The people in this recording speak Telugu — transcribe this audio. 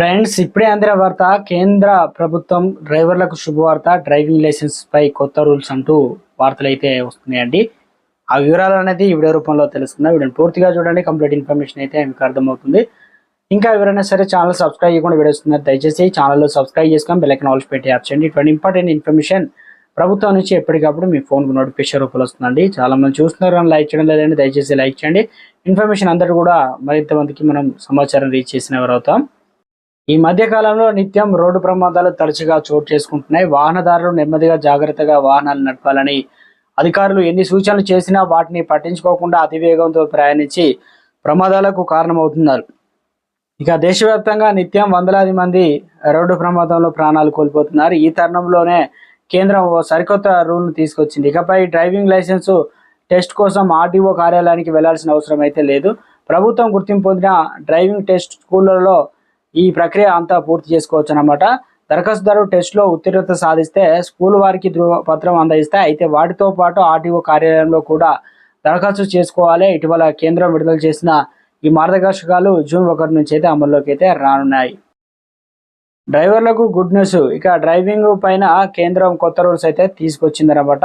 ఫ్రెండ్స్ ఇప్పుడే అందిన వార్త కేంద్ర ప్రభుత్వం డ్రైవర్లకు శుభవార్త డ్రైవింగ్ లైసెన్స్ పై కొత్త రూల్స్ అంటూ వార్తలు అయితే వస్తున్నాయండి. ఆ వివరాలు అనేది ఈ వీడియో రూపంలో తెలుసుకుందాం వీడియోని పూర్తిగా చూడండి. కంప్లీట్ ఇన్ఫర్మేషన్ అయితే మీకు అర్థమవుతుంది. ఇంకా ఎవరైనా సరే ఛానల్ సబ్స్క్రైబ్ చేయకుండా వీడియో దయచేసి ఛానల్లో సబ్స్క్రైబ్ చేసుకొని బెల్ ఆల్స్ పెట్టి యాప్ చేయండి. ఇటువంటి ఇంపార్టెంట్ ఇన్ఫర్మేషన్ ప్రభుత్వం నుంచి ఎప్పటికప్పుడు మీ ఫోన్కు నోటిఫికేషన్ రూపంలో వస్తుందండి. చాలా మంది చూస్తున్నారు కానీ లైక్ చేయడం లేదండి. దయచేసి లైక్ చేయండి. ఇన్ఫర్మేషన్ అందరూ కూడా మరింత మందికి మనం సమాచారం రీచ్ చేసిన ఎవరవుతాం ఈ మధ్య కాలంలో నిత్యం రోడ్డు ప్రమాదాలు తరచుగా చోటు చేసుకుంటున్నాయి. వాహనదారులు నెమ్మదిగా జాగ్రత్తగా వాహనాలు నడపాలని అధికారులు ఎన్ని సూచనలు చేసినా వాటిని పట్టించుకోకుండా అతివేగంతో ప్రయాణించి ప్రమాదాలకు కారణమవుతున్నారు. ఇక దేశవ్యాప్తంగా నిత్యం వందలాది మంది రోడ్డు ప్రమాదంలో ప్రాణాలు కోల్పోతున్నారు. ఈ తరుణంలోనే కేంద్రం ఓ సరికొత్త రూల్ను తీసుకొచ్చింది. ఇకపై డ్రైవింగ్ లైసెన్స్ టెస్ట్ కోసం ఆర్టీఓ కార్యాలయానికి వెళ్ళాల్సిన అవసరం అయితే లేదు. ప్రభుత్వం గుర్తింపు పొందిన డ్రైవింగ్ టెస్ట్ స్కూళ్ళలో ఈ ప్రక్రియ అంతా పూర్తి చేసుకోవచ్చు అనమాట దరఖాస్తుదారు టెస్ట్లో ఉత్తీర్ణత సాధిస్తే స్కూల్ వారికి ధృవపత్రం అందజేస్తే అయితే వాటితో పాటు ఆర్టీఓ కార్యాలయంలో కూడా దరఖాస్తు చేసుకోవాలి. ఇటీవల కేంద్రం విడుదల చేసిన ఈ మార్గదర్శకాలు జూన్ ఒకటి నుంచి అయితే అమల్లోకి అయితే రానున్నాయి. డ్రైవర్లకు గుడ్ న్యూస్. ఇక డ్రైవింగ్ పైన కేంద్రం కొత్త రూల్స్ అయితే తీసుకొచ్చిందనమాట